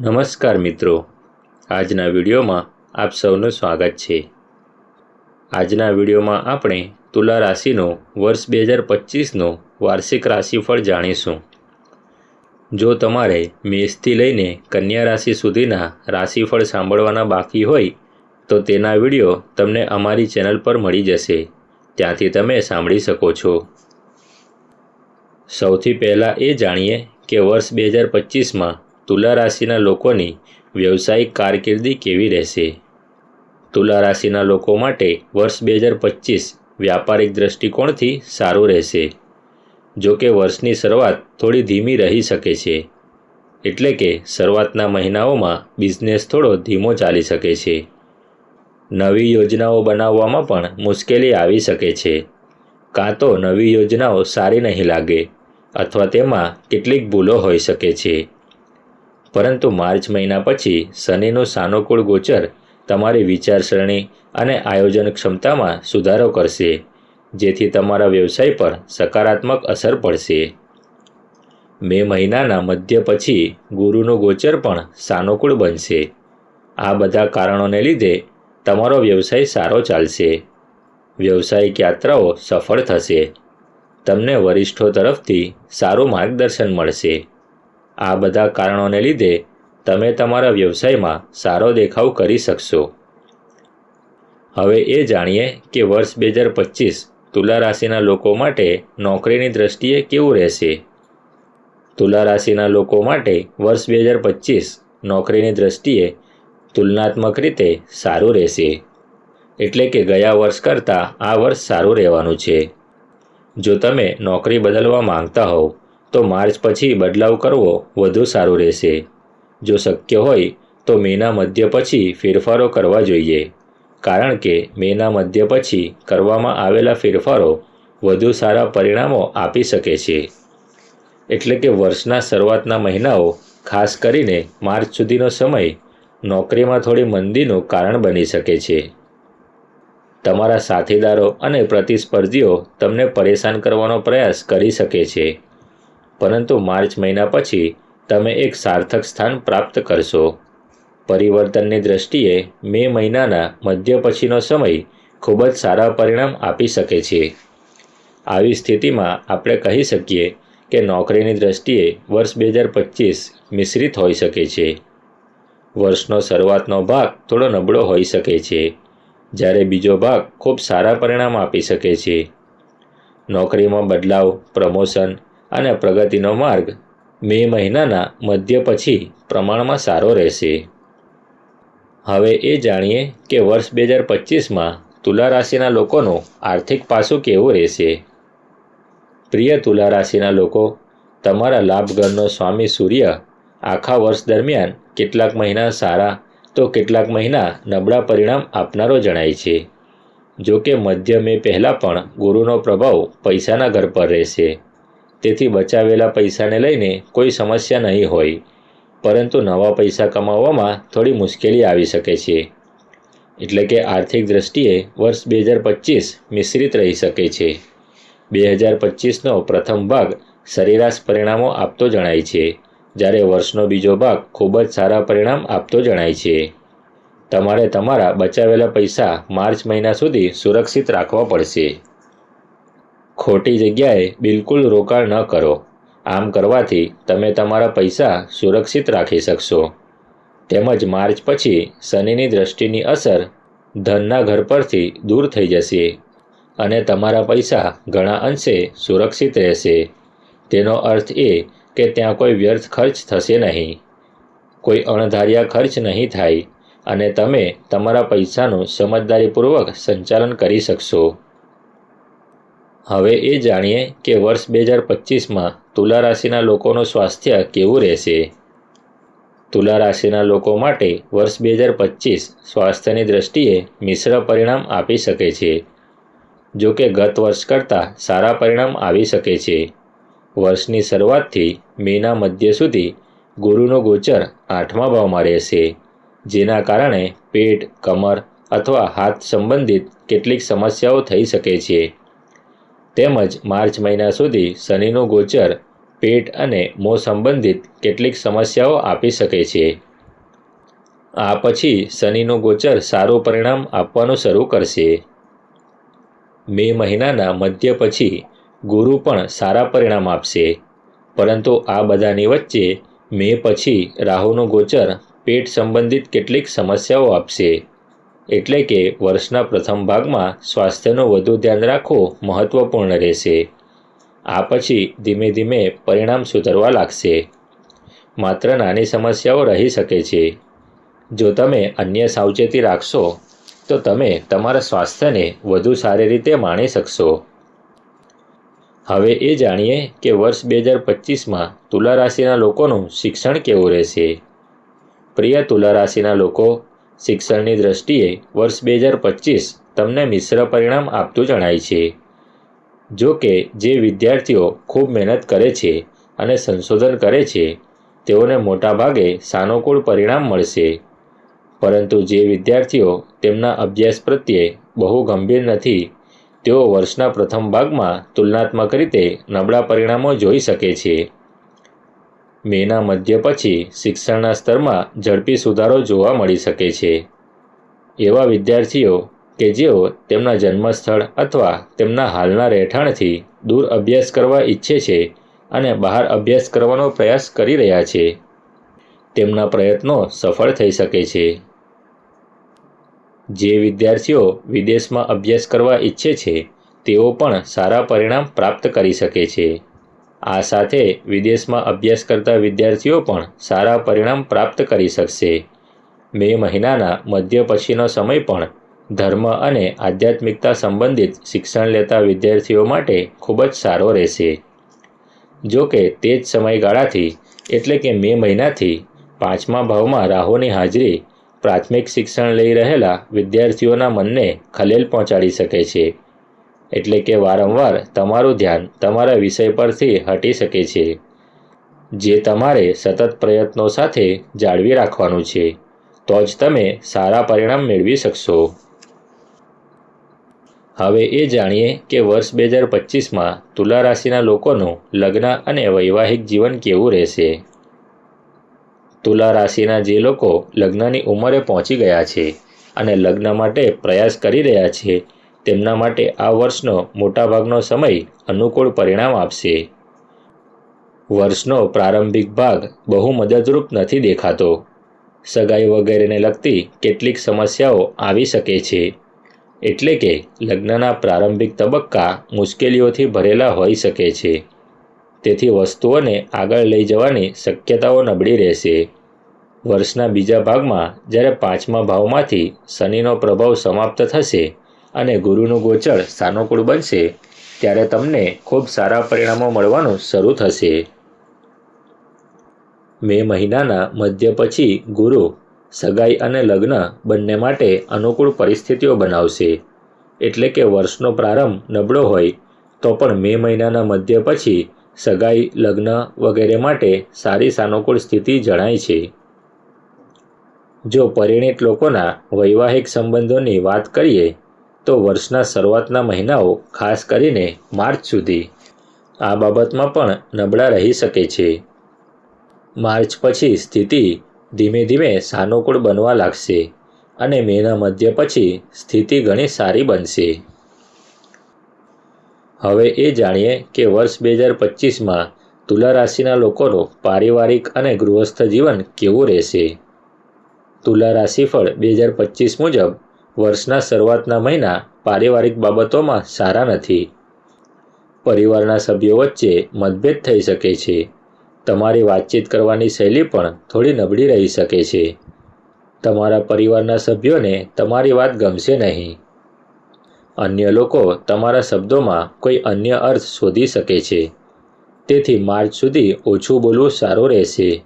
નમસ્કાર મિત્રો. આજના વિડીયોમાં આપ સૌનું સ્વાગત છે. આજના વિડીયોમાં આપણે તુલા રાશિનો વર્ષ બે હજાર પચીસનો વાર્ષિક રાશિફળ જાણીશું. જો તમારે મેષથી લઈને કન્યા રાશિ સુધીના રાશિફળ સાંભળવાના બાકી હોય, તો તેના વીડિયો તમને અમારી ચેનલ પર મળી જશે. ત્યાંથી તમે સાંભળી શકો છો. સૌથી પહેલાં એ જાણીએ કે વર્ષ બે હજાર પચીસમાં તુલા રાશિના લોકોની વ્યવસાયિક કારકિર્દી કેવી રહેશે? તુલા રાશિના લોકો માટે વર્ષ બે હજાર પચીસ વ્યાપારિક દૃષ્ટિકોણથી સારું રહેશે. જો કે વર્ષની શરૂઆત થોડી ધીમી રહી શકે છે. એટલે કે શરૂઆતના મહિનાઓમાં બિઝનેસ થોડો ધીમો ચાલી શકે છે. નવી યોજનાઓ બનાવવામાં પણ મુશ્કેલી આવી શકે છે. કાં તો નવી યોજનાઓ સારી નહીં લાગે, અથવા તેમાં કેટલીક ભૂલો હોઈ શકે છે. પરંતુ માર્ચ મહિના પછી શનિનું સાનુકૂળ ગોચર તમારી વિચારસરણી અને આયોજન ક્ષમતામાં સુધારો કરશે, જેથી તમારા વ્યવસાય પર સકારાત્મક અસર પડશે. મે મહિનાના મધ્ય પછી ગુરુનું ગોચર પણ સાનુકૂળ બનશે. આ બધા કારણોને લીધે તમારો વ્યવસાય સારો ચાલશે. વ્યવસાયિક યાત્રાઓ સફળ થશે. તમને વરિષ્ઠો તરફથી સારું માર્ગદર્શન મળશે. આ બધા કારણોને લીધે તમે તમારા વ્યવસાયમાં સારો દેખાવ કરી શકશો. હવે એ જાણીએ કે વર્ષ બે હજાર પચીસ તુલા રાશિના લોકો માટે નોકરીની દ્રષ્ટિએ કેવું રહેશે. તુલા રાશિના લોકો માટે વર્ષ બે હજાર પચીસ નોકરીની દ્રષ્ટિએ તુલનાત્મક રીતે સારું રહેશે. એટલે કે ગયા વર્ષ કરતાં આ વર્ષ સારું રહેવાનું છે. જો તમે નોકરી બદલવા માંગતા હોવ તો માર્ચ પછી બદલાવ કરવો વધુ સારું રહેશે. જો શક્ય હોય, તો મેના મધ્ય પછી ફેરફારો કરવા જોઈએ. કારણ કે મેના મધ્ય પછી કરવામાં આવેલા ફેરફારો વધુ સારા પરિણામો આપી શકે છે. એટલે કે વર્ષના શરૂઆતના મહિનાઓ, ખાસ કરીને માર્ચ સુધીનો સમય, નોકરીમાં થોડી મંદીનું કારણ બની શકે છે. તમારા સાથીદારો અને પ્રતિસ્પર્ધીઓ તમને પરેશાન કરવાનો પ્રયાસ કરી શકે છે. પરંતુ માર્ચ મહિના પછી તમે એક સાર્થક સ્થાન પ્રાપ્ત કરશો. પરિવર્તનની દ્રષ્ટિએ મે મહિનાના મધ્ય પછીનો સમય ખૂબ જ સારા પરિણામ આપી શકે છે. આવી સ્થિતિમાં આપણે કહી શકીએ કે નોકરીની દ્રષ્ટિએ વર્ષ બે હજાર પચીસ મિશ્રિત હોઈ શકે છે. વર્ષનો શરૂઆતનો ભાગ થોડો નબળો હોઈ શકે છે, જ્યારે બીજો ભાગ ખૂબ સારા પરિણામ આપી શકે છે. નોકરીમાં બદલાવ, પ્રમોશન અને પ્રગતિનો માર્ગ મે મહિનાના મધ્ય પછી પ્રમાણમાં સારો રહેશે. હવે એ જાણીએ કે વર્ષ બે હજાર પચીસમાં તુલા રાશિના લોકોનું આર્થિક પાસું કેવું રહેશે. પ્રિય તુલા રાશિના લોકો, તમારા લાભગરનો સ્વામી સૂર્ય આખા વર્ષ દરમિયાન કેટલાક મહિના સારા તો કેટલાક મહિના નબળા પરિણામ આપનારો જણાય છે. જો કે મધ્ય મે પહેલાં પણ ગુરુનો પ્રભાવ પૈસાના ઘર પર રહેશે. તેથી બચાવેલા પૈસાને લઈને કોઈ સમસ્યા નહીં હોય, પરંતુ નવા પૈસા કમાવવામાં થોડી મુશ્કેલી આવી શકે છે. એટલે કે આર્થિક દૃષ્ટિએ વર્ષ બે હજાર પચીસ મિશ્રિત રહી શકે છે. બે હજાર પચીસનો પ્રથમ ભાગ સરેરાશ પરિણામો આપતો જણાય છે, જ્યારે વર્ષનો બીજો ભાગ ખૂબ જ સારા પરિણામ આપતો જણાય છે. તમારે તમારા બચાવેલા પૈસા માર્ચ મહિના સુધી સુરક્ષિત રાખવા પડશે. ખોટી જગ્યાએ બિલકુલ રોકાણ ન કરો. આમ કરવાથી તમે તમારા પૈસા સુરક્ષિત રાખી શકશો. તેમજ માર્ચ પછી શનિની દ્રષ્ટિની અસર ધનના ઘર પરથી દૂર થઈ જશે અને તમારા પૈસા ઘણા અંશે સુરક્ષિત રહેશે. તેનો અર્થ એ કે ત્યાં કોઈ વ્યર્થ ખર્ચ થશે નહીં. કોઈ અણધાર્યા ખર્ચ નહીં થાય અને તમે તમારા પૈસાનું સમજદારીપૂર્વક સંચાલન કરી શકશો. હવે એ જાણીએ કે વર્ષ બે હજાર પચીસમાં તુલા રાશિના લોકોનું સ્વાસ્થ્ય કેવું રહેશે. તુલા રાશિના લોકો માટે વર્ષ બે હજાર પચીસ સ્વાસ્થ્યની દ્રષ્ટિએ મિશ્ર પરિણામ આપી શકે છે. જો કે ગત વર્ષ કરતાં સારા પરિણામ આવી શકે છે. વર્ષની શરૂઆતથી મેના મધ્ય સુધી ગુરુનો ગોચર આઠમા ભાવમાં રહેશે, જેના કારણે પેટ, કમર અથવા હાથ સંબંધિત કેટલીક સમસ્યાઓ થઈ શકે છે. તેમજ માર્ચ મહિના સુધી શનિનું ગોચર, પેટ અને મોં સંબંધિત કેટલીક સમસ્યાઓ આપી શકે છે. આ પછી શનિનું ગોચર સારું પરિણામ આપવાનું શરૂ કરશે. મે મહિનાના મધ્ય પછી ગુરુ પણ સારા પરિણામ આપશે. પરંતુ આ બધાની વચ્ચે મે પછી રાહુનું ગોચર, પેટ સંબંધિત કેટલીક સમસ્યાઓ આપશે. એટલે કે વર્ષના પ્રથમ ભાગમાં સ્વાસ્થ્યનું વધુ ધ્યાન રાખવું મહત્વપૂર્ણ રહેશે. આ પછી ધીમે ધીમે પરિણામ સુધરવા લાગશે. માત્ર નાની સમસ્યાઓ રહી શકે છે. જો તમે અન્ય સાવચેતી રાખશો, તો તમે તમારા સ્વાસ્થ્યને વધુ સારી રીતે માણી શકશો. હવે એ જાણીએ કે વર્ષ બે હજાર પચીસમાં તુલા રાશિના લોકોનું શિક્ષણ કેવું રહેશે. પ્રિય તુલા રાશિના લોકો શિક્ષણની દ્રષ્ટિએ વર્ષ બે હજાર પચીસ તમને મિશ્ર પરિણામ આપતું જણાય છે. જો કે, જે વિદ્યાર્થીઓ ખૂબ મહેનત કરે છે અને સંશોધન કરે છે, તેઓને મોટાભાગે સાનુકૂળ પરિણામ મળશે. પરંતુ જે વિદ્યાર્થીઓ તેમના અભ્યાસ પ્રત્યે બહુ ગંભીર નથી, તેઓ વર્ષના પ્રથમ ભાગમાં તુલનાત્મક રીતે નબળા પરિણામો જોઈ શકે છે. મેના મધ્ય પછી શિક્ષણના સ્તરમાં ઝડપી સુધારો જોવા મળી શકે છે. એવા વિદ્યાર્થીઓ કે જેઓ તેમના જન્મસ્થળ અથવા તેમના હાલના રહેઠાણથી દૂર અભ્યાસ કરવા ઈચ્છે છે અને બહાર અભ્યાસ કરવાનો પ્રયાસ કરી રહ્યા છે, તેમના પ્રયત્નો સફળ થઈ શકે છે. જે વિદ્યાર્થીઓ વિદેશમાં અભ્યાસ કરવા ઈચ્છે છે, તેઓ પણ સારા પરિણામ પ્રાપ્ત કરી શકે છે. આ સાથે વિદેશમાં અભ્યાસ કરતા વિદ્યાર્થીઓ પણ સારા પરિણામ પ્રાપ્ત કરી શકશે. મે મહિનાના મધ્ય પછીનો સમય પણ ધર્મ અને આધ્યાત્મિકતા સંબંધિત શિક્ષણ લેતા વિદ્યાર્થીઓ માટે ખૂબ જ સારો રહેશે. જો કે તે જ સમયગાળાથી એટલે કે મે મહિનાથી પાંચમા ભાવમાં રાહુની હાજરી પ્રાથમિક શિક્ષણ લઈ રહેલા વિદ્યાર્થીઓના મનને ખલેલ પહોંચાડી શકે છે. એટલે કે વારંવાર તમારું ધ્યાન તમારા વિષય પરથી હટી શકે છે, જે તમારે સતત પ્રયત્નો સાથે જાળવી રાખવાનું છે. તો જ તમે સારા પરિણામ મેળવી શકશો. હવે એ જાણીએ કે વર્ષ બે હજાર પચીસમાં તુલા રાશિના લોકોનું લગ્ન અને વૈવાહિક જીવન કેવું રહેશે. તુલા રાશિના જે લોકો લગ્નની ઉંમરે પહોંચી ગયા છે અને લગ્ન માટે પ્રયાસ કરી રહ્યા છે તેમના માટે આ વર્ષનો મોટાભાગનો સમય અનુકૂળ પરિણામ આપશે. વર્ષનો પ્રારંભિક ભાગ બહુ મદદરૂપ નથી દેખાતો. સગાઈ વગેરેને લગતી કેટલીક સમસ્યાઓ આવી શકે છે. એટલે કે લગ્નના પ્રારંભિક તબક્કા મુશ્કેલીઓથી ભરેલા હોઈ શકે છે. તેથી વસ્તુઓને આગળ લઈ જવાની શક્યતાઓ નબળી રહેશે. વર્ષના બીજા ભાગમાં જ્યારે પાંચમા ભાવમાંથી શનિનો પ્રભાવ સમાપ્ત થશે અને ગુરુનું ગોચર સાનુકૂળ બનશે, ત્યારે તમને ખૂબ સારા પરિણામો મળવાનું શરૂ થશે. મે મહિનાના મધ્ય પછી ગુરુ, સગાઈ અને લગ્ન બંને માટે અનુકૂળ પરિસ્થિતિઓ બનાવશે. એટલે કે વર્ષનો પ્રારંભ નબળો હોય, તો પણ મે મહિનાના મધ્ય પછી સગાઈ, લગ્ન વગેરે માટે સારી સાનુકૂળ સ્થિતિ જણાય છે. જો પરિણિત લોકોના વૈવાહિક સંબંધોની વાત કરીએ તો વર્ષના શરૂઆતના મહિનાઓ, ખાસ કરીને માર્ચ સુધી. આ બાબતમાં પણ નબળા રહી શકે છે. માર્ચ પછી સ્થિતિ ધીમે ધીમે સાનુકૂળ બનવા લાગશે અને મેના મધ્ય પછી સ્થિતિ ઘણી સારી બનશે. હવે એ જાણીએ કે વર્ષ બે હજાર પચીસમાં તુલા રાશિના લોકોનું પારિવારિક અને ગૃહસ્થ જીવન કેવું રહેશે? તુલા રાશિફળ બે હજાર પચીસ મુજબ વર્ષના શરૂઆતના મહિના પારિવારિક બાબતોમાં સારા નથી. પરિવારના સભ્યો વચ્ચે મતભેદ થઈ શકે છે. તમારી વાતચીત કરવાની શૈલી પણ થોડી નબળી રહી શકે છે. તમારા પરિવારના સભ્યોને તમારી વાત ગમશે નહીં. અન્ય લોકો તમારા શબ્દોમાં કોઈ અન્ય અર્થ શોધી શકે છે. તેથી માર્ચ સુધી ઓછું બોલવું સારું રહેશે.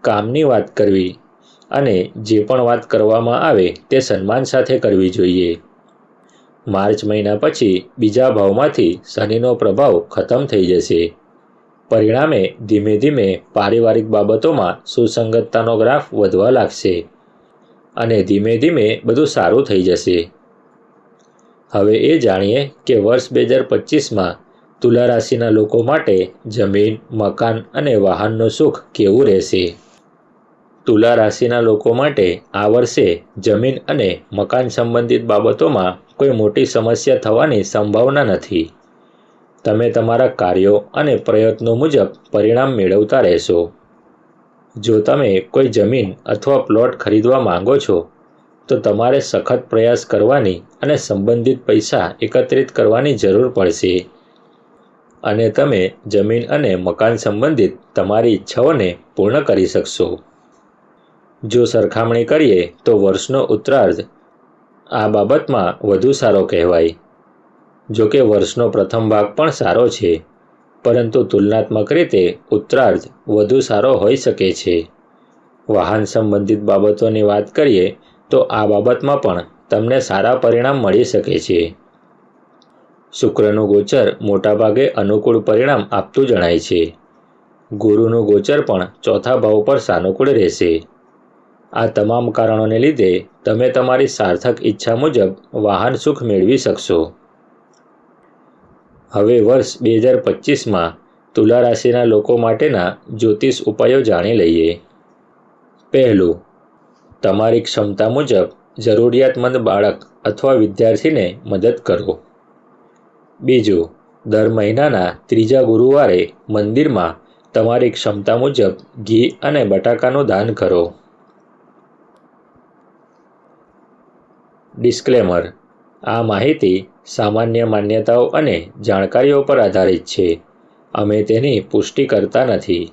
કામની વાત કરવી અને જે પણ વાત કરવામાં આવે તે સન્માન સાથે કરવી જોઈએ. માર્ચ મહિના પછી બીજા ભાવમાંથી શનિનો પ્રભાવ ખતમ થઈ જશે. પરિણામે ધીમે ધીમે પારિવારિક બાબતોમાં સુસંગતતાનો ગ્રાફ વધવા લાગશે અને ધીમે ધીમે બધું સારું થઈ જશે. હવે એ જાણીએ કે વર્ષ બે હજાર પચીસમાં તુલા રાશિના લોકો માટે જમીન, મકાન અને વાહનનું સુખ કેવું રહેશે? તુલા રાશિના લોકો માટે આ વર્ષે જમીન અને મકાન સંબંધિત બાબતોમાં કોઈ મોટી સમસ્યા થવાની સંભાવના નથી. તમે તમારા કાર્યો અને પ્રયત્નો મુજબ પરિણામ મેળવતા રહેશો. જો તમે કોઈ જમીન અથવા પ્લોટ ખરીદવા માંગો છો, તો તમારે સખત પ્રયાસ કરવાની અને સંબંધિત પૈસા એકત્રિત કરવાની જરૂર પડશે. અને તમે જમીન અને મકાન સંબંધિત તમારી ઈચ્છાઓને પૂર્ણ કરી શકશો. જો સરખામણી કરીએ તો વર્ષનો ઉત્તરાર્ધ આ બાબતમાં વધુ સારો કહેવાય. જો કે વર્ષનો પ્રથમ ભાગ પણ સારો છે, પરંતુ તુલનાત્મક રીતે ઉત્તરાર્ધ વધુ સારો હોઈ શકે છે. વાહન સંબંધિત બાબતોની વાત કરીએ તો આ બાબતમાં પણ તમને સારા પરિણામ મળી શકે છે. શુક્રનું ગોચર મોટાભાગે અનુકૂળ પરિણામ આપતું જણાય છે. ગુરુનું ગોચર પણ ચોથા ભાવ પર સાનુકૂળ રહેશે. આ તમામ કારણોને લીધે તમે તમારી સાર્થક ઈચ્છા મુજબ વાહન સુખ મેળવી શકશો. હવે વર્ષ બે હજાર પચીસમાં તુલા રાશિના લોકો માટેના જ્યોતિષ ઉપાયો જાણી લઈએ. પહેલું, તમારી ક્ષમતા મુજબ જરૂરિયાતમંદ બાળક અથવા વિદ્યાર્થીને મદદ કરો. બીજું, દર મહિનાના ત્રીજા ગુરુવારે મંદિરમાં તમારી ક્ષમતા મુજબ ઘી અને બટાકાનું દાન કરો. ડિસ્ક્લેમર આ માહિતી સામાન્ય માન્યતાઓ અને જાણકારીઓ પર આધારિત છે. અમે તેની પુષ્ટિ કરતા નથી.